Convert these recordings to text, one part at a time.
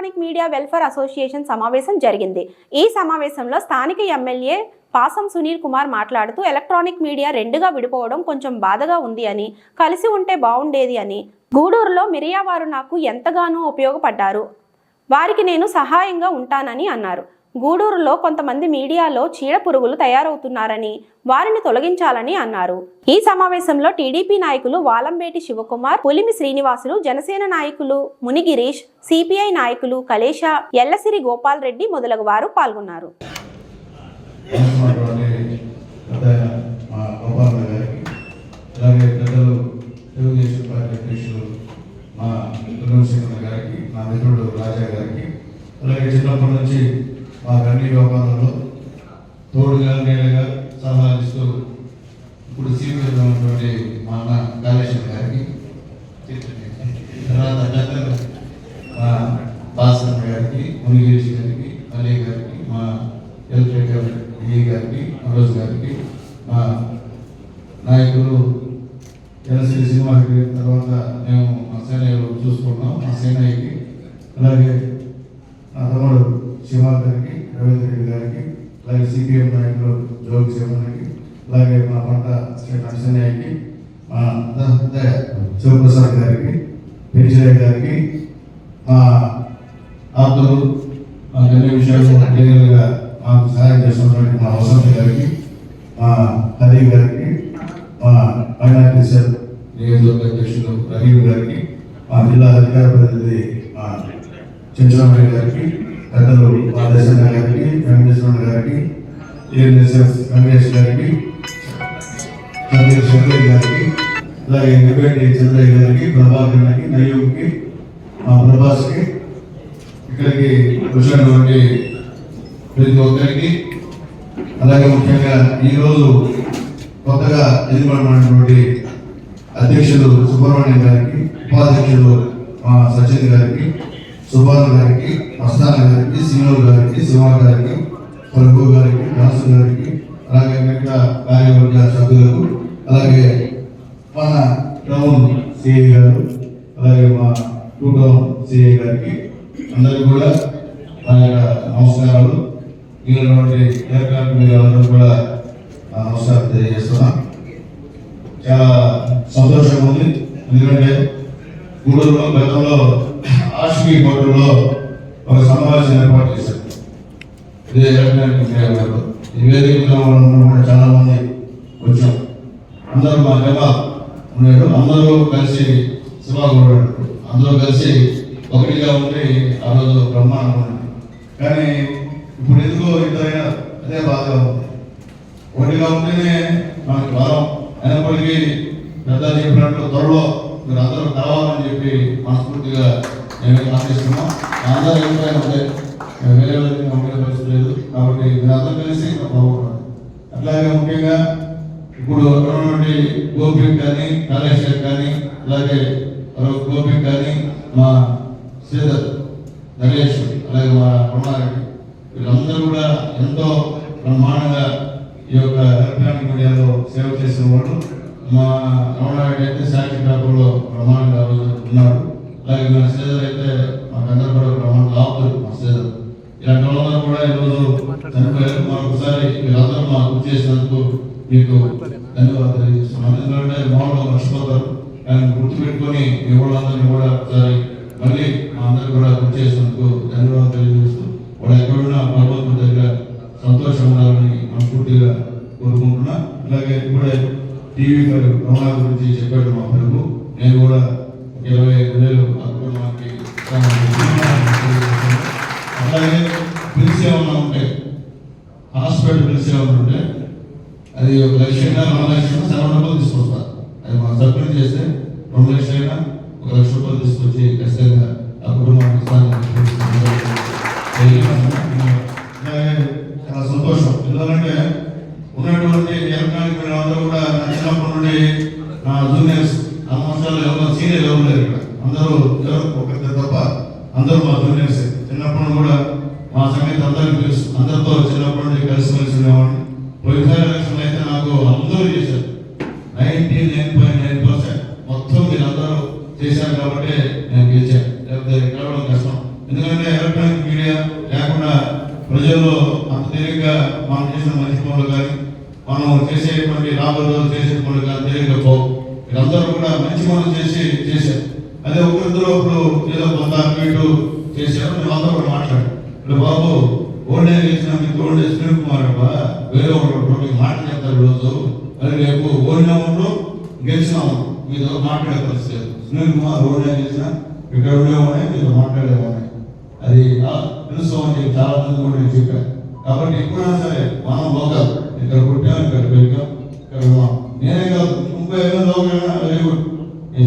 Electronic media welfare association సమావేశం జరిగింది. ఈ సమావేశంలో స్థానిక ఎమ్మెల్యే పాసం సునీల్ కుమార్ మాట్లాడుతూ ఎలక్ట్రానిక్ మీడియా రెండుగా విడిపోవడం కొంచెం బాధగా ఉంది అని కలిసి ఉంటే బాగుండేది అని. గూడూరులో మిరియావారు నాకు ఎంతగానో ఉపయోగపడ్డారు. వారికి నేను సహాయంగా ఉంటానని అన్నారు. గూడూరులో కొంతమంది మీడియాలో చీడ పురుగులు తయారవుతున్నారని వారిని తొలగించాలని అన్నారు. ఈ సమావేశంలో టీడీపీ నాయకులు వాలంబేటి శివకుమార్ పులిమి శ్రీనివాసులు జనసేన నాయకులు మునిగిరీష్ సిపిఐ నాయకులు కలేష ఎల్లసిరి గోపాల్ రెడ్డి మొదలగు వారు పాల్గొన్నారు మా గారికి నా మిత్రుడు రాజా గారికి అలాగే చిన్నప్పటి నుంచి మా అన్ని వ్యాపారంలో తోడుగా నీడగా సలహాలు ఇస్తూ ఇప్పుడు సీనియర్గా ఉన్నటువంటి మా అన్న కాళేశ్వర గారికి తర్వాత పెద్దలు మా భాస్కర్ గారికి మునిగిరీష్ గారికి అలీ గారికి మా ఎలక్ట్రికల్ ఏ గారికి మనోజ్ గారికి మా నాయకులు ఎన్సీ సినిమాకి తర్వాత మేము మా సేనయ్యలో చూసుకుంటున్నాం. మా సేనయ్యకి అలాగే నా తమ్ముడు శివ గారికి రవీంద్ర రెడ్డి గారికి అలాగే సిపిఎం నాయకులు జోగి శివకి అలాగే మా పంట శ్రీ నరసింహయ్యకి మా శివప్రసాద్ గారికి పెంచయ్య గారికి మా ఆత్మలు మా అన్ని విషయాలు క్లియర్గా మాకు సహాయం చేస్తున్నటువంటి మా వసంత గారికి మా హరి గారికి మా మైనార్టీ సెల్ నియోజకవర్గ అధ్యక్షులు రహీం గారికి మా జిల్లా అధికార ప్రతినిధి మా చించరామయ్య గారికి పెద్దలు మా గారికి వెంకటేశ్వర గారికి ఏఎన్ఎస్ఎఫ్ వెంకటేష్ గారికి శంకర్ గారికి అలాగే నివేటి చంద్రయ్య గారికి ప్రభాకర్ గారికి నయ్యూకి మా ప్రభాస్కి ఇక్కడికి వచ్చినటువంటి ప్రతి ఒక్కరికి అలాగే ముఖ్యంగా ఈరోజు కొత్తగా ఎన్నుకున్నటువంటి అధ్యక్షులు సుబ్రహ్మణ్యం గారికి ఉపాధ్యక్షులు మా సచిన్ గారికి సుభాన్ గారికి మస్తాన్ గారికి శ్రీను గారికి శివ గారికి ప్రభు గారికి దాసు గారికి అలాగే మిగతా కార్యవర్గ సభ్యులకు అలాగే మన టౌన్ సిఐ గారు అలాగే మా టూ టౌన్ సిఐ గారికి అందరికీ కూడా నా యొక్క నమస్కారాలు. మిగిలినటువంటి ఏర్పాటు మీద అందరూ కూడా నమస్కారం తెలియజేస్తున్నాం. చాలా సంతోషంగా ఉంది. ఎందుకంటే గూడూరులో గతంలో ఆష్మి కోటలో ఒక సమావేశం ఏర్పాటు చేశారు. ఇదే గారు ఈ వేదికలో ఉన్న చాలా మంది వచ్చాం. అందరూ మా జమా ఉన్నాడు. అందరూ కలిసి శివాగూడ అందరూ కలిసి ఒకటిగా ఉండి ఆ రోజు బ్రహ్మాండం ఉంది కానీ ఇప్పుడు ఎందుకో ఇద్దరైనా అదే బాధగా ఉంది. ఒకటిగా ఉంటేనే మనకు భారం అయినప్పటికీ పెద్ద చెప్పినట్లు త్వరలో మీరు అందరూ కావాలని చెప్పి మనస్ఫూర్తిగా మేము ఆశిస్తున్నాం అందరూ వెళ్ళిపోయిన ఉంటే వేరే వాళ్ళకి ఉండే పరిస్థితి లేదు కాబట్టి మీరందరూ కలిసి బాగుంటుంది అట్లాగే ముఖ్యంగా ఇప్పుడు ఉన్నటువంటి గోపిక్ కానీ కాళేశ్వర్ కానీ అలాగే మరో గోపి కానీ మా శ్రీధర్ నరేష్ అలాగే మా రుణారెడ్డి వీళ్ళందరూ కూడా ఎంతో బ్రహ్మాండంగా ఈ యొక్క ఎలక్ట్రానిక్ మీడియాలో సేవ చేసిన వాళ్ళు మా రమణారెడ్డి అయితే సాక్షి పేపర్లో బ్రహ్మాండంగా ఉన్నాడు అలాగే మన శ్రీధర్ అయితే మాకందరూ కూడా బ్రహ్మాండ ఆపుతారు మా శ్రీధర్ ఇలాంటి వాళ్ళందరూ కూడా ఈరోజు చనిపోయారు. మరొకసారి మీరందరూ మాకు గుర్తు చేసినందుకు మీకు ధన్యవాదాలు తెలియజేస్తున్నాను ఎందుకంటే మామూలుగా మర్చిపోతారు. ఆయన గుర్తుపెట్టుకొని మీ వాళ్ళందరినీ కూడా ఒకసారి మళ్ళీ మా అందరూ కూడా గుర్తు చేసినందుకు ధన్యవాదాలు తెలియజేస్తూ వాళ్ళు ఎక్కడున్నా భగవంతుడి దగ్గర సంతోషం ఉండాలని మనస్ఫూర్తిగా కోరుకుంటున్నా. అలాగే ఇప్పుడే టీవీ ఫైవ్ రమణ గురించి చెప్పాడు మా ప్రభు నేను కూడా ఇరవై ఐదు వేలు ఆ అలాగే పిలిచి ఏమన్నా ఉంటే హాస్పిటల్ పిలిచి ఏమన్నా ఉంటే అది ఒక లక్షైనా రెండు లక్షలు సెవెన్ రూపాయలు తీసుకొస్తారు అది మా సబ్మిట్ చేస్తే రెండు లక్షలైనా ఒక లక్ష రూపాయలు తీసుకొచ్చి ఖచ్చితంగా ఆ కుటుంబానికి అలాగే చాలా సంతోషం. ఎందుకంటే ఉన్నటువంటి ఎలక్ట్రానిక్ మీడియా అందరూ కూడా నా చిన్నప్పటి నుండి నా జూనియర్స్ ఆల్మోస్ట్ ఆల్ ఎవరు సీనియర్ ఎవరు లేరు ఇక్కడ అందరూ ఎవరు ఒకరిద్దరు తప్ప అందరూ మా జూనియర్స్ చిన్నప్పటి నుండి కూడా మా సంగతి అందరికీ తెలుసు అందరితో చిన్నప్పటి నుండి కలిసి కలిసి పోయినసారి ఎలక్షన్ అయితే నాకు అందరూ చేశారు. Ninety nine point nine percent. మొత్తం మీరు అందరూ చేశారు కాబట్టి నేను గెలిచాను. లేకపోతే గెలవడం కష్టం. ఎందుకంటే ఎలక్ట్రానిక్ మీడియా లేకుండా ప్రజల్లో అంత తేలిగ్గా మనం చేసిన మంచి పనులు కానీ మనం చేసేటువంటి రాబోయే రోజులు చేసే పనులు కానీ తేలిగ్గా పోవు. వీళ్ళందరూ కూడా మంచి పనులు చేసి చేశారు. అదే ఒకరిద్దరు ఒకరు ఏదో కొంత మీటు చేశారు. మేము అందరూ కూడా మాట్లాడారు ఇప్పుడు బాబు ఓడే గెలిచిన మీకు ఓడే సునీల్ కుమార్ వేరే ఒకరు మీకు మాట చెప్తారు రోజు అది రేపు ఓడినా ఉండు గెలిచినాము మీతో మాట్లాడే పరిస్థితి. సునీల్ కుమార్ ఓడినా గెలిచిన ఇక్కడ ఉండేవాడే మీతో మాట్లాడేవాడే అది తెలుసుకోమని చెప్పి చాలా మంది కూడా నేను చెప్పాను. కాబట్టి ఎప్పుడైనా సరే మనం లోకల్. ఇక్కడ పుట్టాం ఇక్కడ పెరిగాం ఇక్కడ నేనే కాదు ముప్పై ఏళ్ళ local very good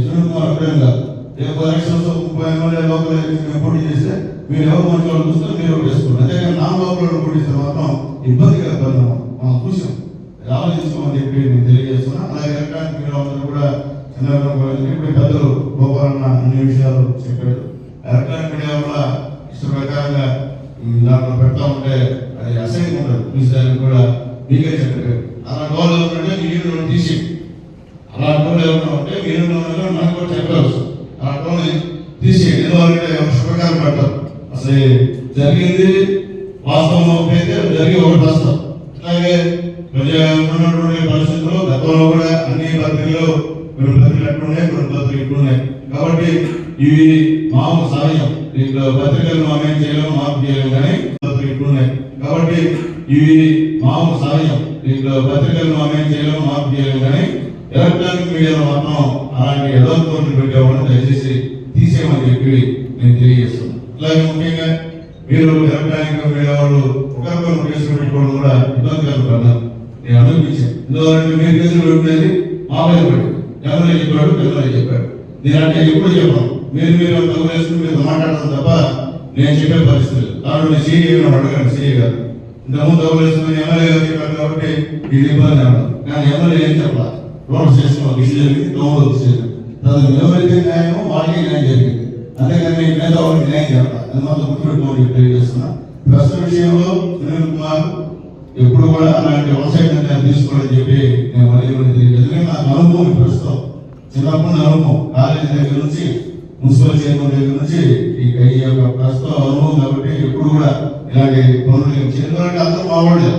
Sunil Kumar అప్పుడేం కాదు. రేపు ఎలక్షన్స్ ముప్పై ఎమ్మెల్యే లోకల్ ఎప్పుడు చేస్తే మీరు ఎవరు మంచి చూస్తారు మీరు చేసుకోండి అంతేగాని నా లోపల పోటీ మాత్రం ఇబ్బందిగా పరిణామం మనం చూసాం. ఇది ఆలోచించమని చెప్పి నేను తెలియజేస్తున్నా. అలాగే ఎలక్ట్రానిక్ మీడియా వాళ్ళందరూ కూడా చంద్రబాబు ఇప్పుడు పెద్దలు గోపాలన్న అన్ని విషయాలు చెప్పాడు ఎలక్ట్రానిక్ మీడియా వల్ల ఇష్ట ప్రకారంగా దాంట్లో పెడతా ఉంటే అది అసహ్యం ఉండదు చూసేదానికి కూడా మీకే చెప్పారు. అలా గోల్ ఉంటే మీరు తీసి. అలా టోల్ ఏమన్నా ఉంటే మీరు నాకు కూడా చెప్పవచ్చు ఆ టోల్ తీసి ఎందుకంటే శుభకారం పెట్టారు అసలు జరిగింది. వాస్తవం అయితే జరిగి ఒకటి అలాగే ప్రజా ఉన్నటువంటి పరిస్థితుల్లో గతంలో కూడా అన్ని పత్రికలు కొన్ని పత్రికలు అట్టున్నాయి కొన్ని పత్రికలు ఇట్లున్నాయి. కాబట్టి ఇవి మాకు సహజం దీంట్లో పత్రికలు మామేం చేయలేము మాకు చేయలేము కానీ పత్రికలు ఇట్లున్నాయి. కాబట్టి ఇవి మాకు సహజం దీంట్లో పత్రికలు మామేం చేయలేము మాకు చేయలేము కానీ ఎలక్ట్రానిక్ మీడియాలో మాత్రం అలాంటి ఎదోతోటి పెట్టేవాళ్ళని దయచేసి తీసేయమని చెప్పి నేను తెలియజేస్తున్నాను. అలాగే ముఖ్యంగా మీరు ఎలక్ట్రానిక్ వేరేవాళ్ళు వాళ్ళు ఒకరికొకరు కేసులు పెట్టుకోవడం కూడా ఇబ్బంది కలుగుతున్నారు నేను అనుభవించాను ఎందుకంటే మీరు కేసులు పెట్టినది మా మీద పడి ఎవరైనా చెప్పాడు పెద్దలు చెప్పాడు. నేను అంటే ఎప్పుడు చెప్పాను. మీరు మీరు తగు వేసుకుని మీరు మాట్లాడడం తప్ప నేను చెప్పే పరిస్థితి లేదు. కాబట్టి సీఏ అడగండి సీఏ గారు. ఇంతకుముందు తగు వేసుకుని ఎమ్మెల్యే గారు చెప్పారు కాబట్టి ఇది ఇబ్బంది అన్నారు కానీ ఎమ్మెల్యే ఏం చెప్పాలి? రోడ్ స్టేషన్ ఒక జరిగింది దోమలు వచ్చేది తను ఎవరైతే న్యాయమో వాళ్ళకి న్యాయం జరిగింది. అంతేకాని మిగతా వాళ్ళకి న్యాయం జరగాలి అది మాత్రం గుర్తుపెట్టుకోమని తెలియజేస్తున్నా. ప్రస్తుత విషయంలో సునీల్ కుమార్ ఎప్పుడు కూడా అలాంటి వ్యవసాయ నిర్ణయాలు తీసుకోవాలని చెప్పి నేను మళ్ళీ మళ్ళీ తెలియజేస్తాను నాకు అనుభవం ప్రస్తుతం. చిన్నప్పుడు అనుభవం. కాలేజీ దగ్గర నుంచి మున్సిపల్ చైర్మన్ దగ్గర నుంచి ఈ ఈ యొక్క ప్రస్తుతం అనుభవం కాబట్టి ఎప్పుడు కూడా ఇలాంటి పనులు ఏం చేయలేదు ఎందుకంటే అందరూ మావాడే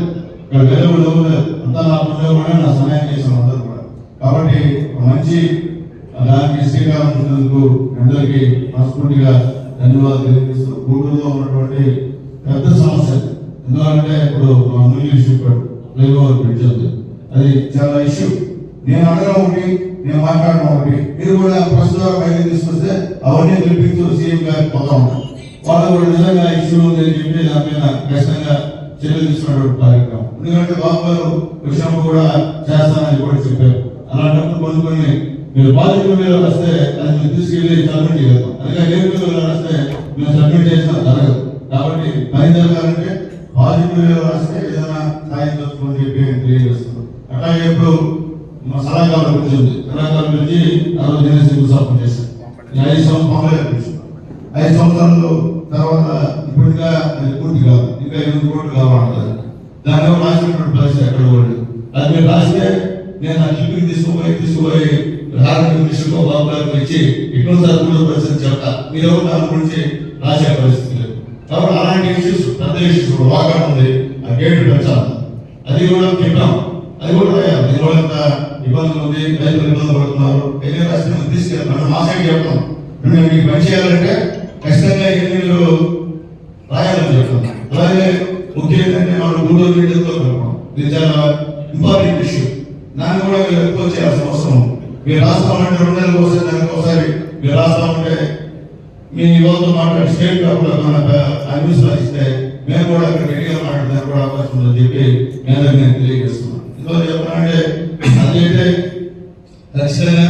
ఇక్కడ వేరే వాళ్ళు అంతా నా పనులు కూడా నా సహాయం చేసిన అందరూ కూడా. కాబట్టి మంచి అలాగే శ్రీకారం చుట్టినందుకు అందరికీ మనస్ఫూర్తిగా ధన్యవాదాలు తెలియజేస్తూ గూడూరులో ఉన్నటువంటి పెద్ద సమస్య ఎందుకంటే ఇప్పుడు మా ముందు ఇష్యూ ఫ్లైఓవర్ బ్రిడ్జ్ ఉంది అది. చాలా ఇష్యూ. నేను అడగడం ఒకటి నేను మాట్లాడడం ఒకటి. మీరు కూడా ప్రస్తుతం బయట తీసుకొస్తే అవన్నీ పిలిపించు సీఎం గారికి పోతా ఉంటాం వాళ్ళు కూడా నిజంగా ఇష్యూ ఉంది అని చెప్పి దాని మీద ఖచ్చితంగా చర్యలు తీసుకున్నటువంటి కార్యక్రమం. ఎందుకంటే బాబు గారు వచ్చినప్పుడు కూడా చేస్తానని కూడా చెప్పారు. అలాంటప్పుడు కొన్ని కొన్ని మీరు బాధ్యతల మీద వస్తే అది మీరు తీసుకెళ్ళి సబ్మిట్ చేయగలుగుతాం అలాగే లేకపోతే మీద వస్తే మేము సబ్మిట్ చేసినా జరగదు. కాబట్టి పని జరగాలంటే బాధ్యతల మీద వస్తే ఏదైనా సాయం చేసుకోమని చెప్పి నేను తెలియజేస్తున్నాను. అట్లాగే ఇప్పుడు మా సలహాకాలం గురించి ఉంది. సలహాకాలం గురించి ఆ రోజు నేను శంకుస్థాపన చేశాను ఐదు సంవత్సరాలు ఐదు సంవత్సరాలు తర్వాత ఇప్పుడు ఇంకా అది పూర్తి కాదు. ఇంకా ఎనిమిది కోట్లు కావాలంటారు దాని రాసినటువంటి పరిస్థితి ఎక్కడ కూడా అది మీరు రాస్తే నేను ఆ క్లిప్పింగ్ తీసుకుపోయి తీసుకుపోయి రాజకీయ మినిస్టర్కో బాబు గారి గురించి ఇటువంటి సరుకుల పరిస్థితి చెప్తా. మీరు దాని గురించి రాసే పరిస్థితి లేదు. కాబట్టి అలాంటి ఇష్యూస్ పెద్ద ఇష్యూస్ ఇప్పుడు ఉంది. ఆ గేట్ పెంచాలి అది కూడా చెప్పాం అది కూడా రాయాలి కూడా ఎంత ఇబ్బందులు ఉంది రైతులు ఇబ్బంది పడుతున్నారు ఎన్ని రాస్తే తీసుకెళ్ళి మా సైడ్ చెప్తాం. మేము మీకు పని చేయాలంటే ఖచ్చితంగా ఎన్నికలు రాయాలని చెప్తాం. అలాగే ముఖ్యంగా మనం గూడూరు మీడియాతో కలపడం ఇది చాలా ఇంపార్టెంట్ ఇష్యూ దాన్ని కూడా మీరు ఎక్కువ చేయాల్సిన అవసరం ఉంది. మీరు రాస్తామంటే రెండు నెలలు ఒకసారి నెలకు ఒకసారి మీరు రాస్తామంటే మీ యువతతో మాట్లాడి స్టేట్ పేపర్లో మన న్యూస్ ఇస్తే మేము కూడా అక్కడ రెడీగా మాట్లాడడానికి కూడా అవకాశం ఉందని చెప్పి నేను నేను తెలియజేస్తున్నాను. ఇందులో చెప్పాలంటే అదైతే ఖచ్చితంగా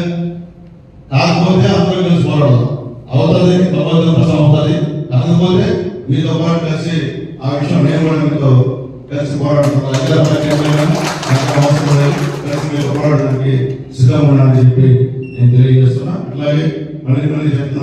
కాకపోతే అందరూ కలిసి పోరాడదాం. అవుతుంది భగవంతుని కోసం అవుతుంది. కాకపోతే మీతో పాటు కలిసి ఆ విషయం నేను కూడా మీతో కలిసి పోరాడుతున్నాను అధికార అవసరం లేదు. కలిసి మీరు పోరాడడానికి సిద్ధంగా ఉన్నానని చెప్పి నేను తెలియజేస్తున్నా. అలాగే మళ్ళీ మళ్ళీ చెప్తున్నా.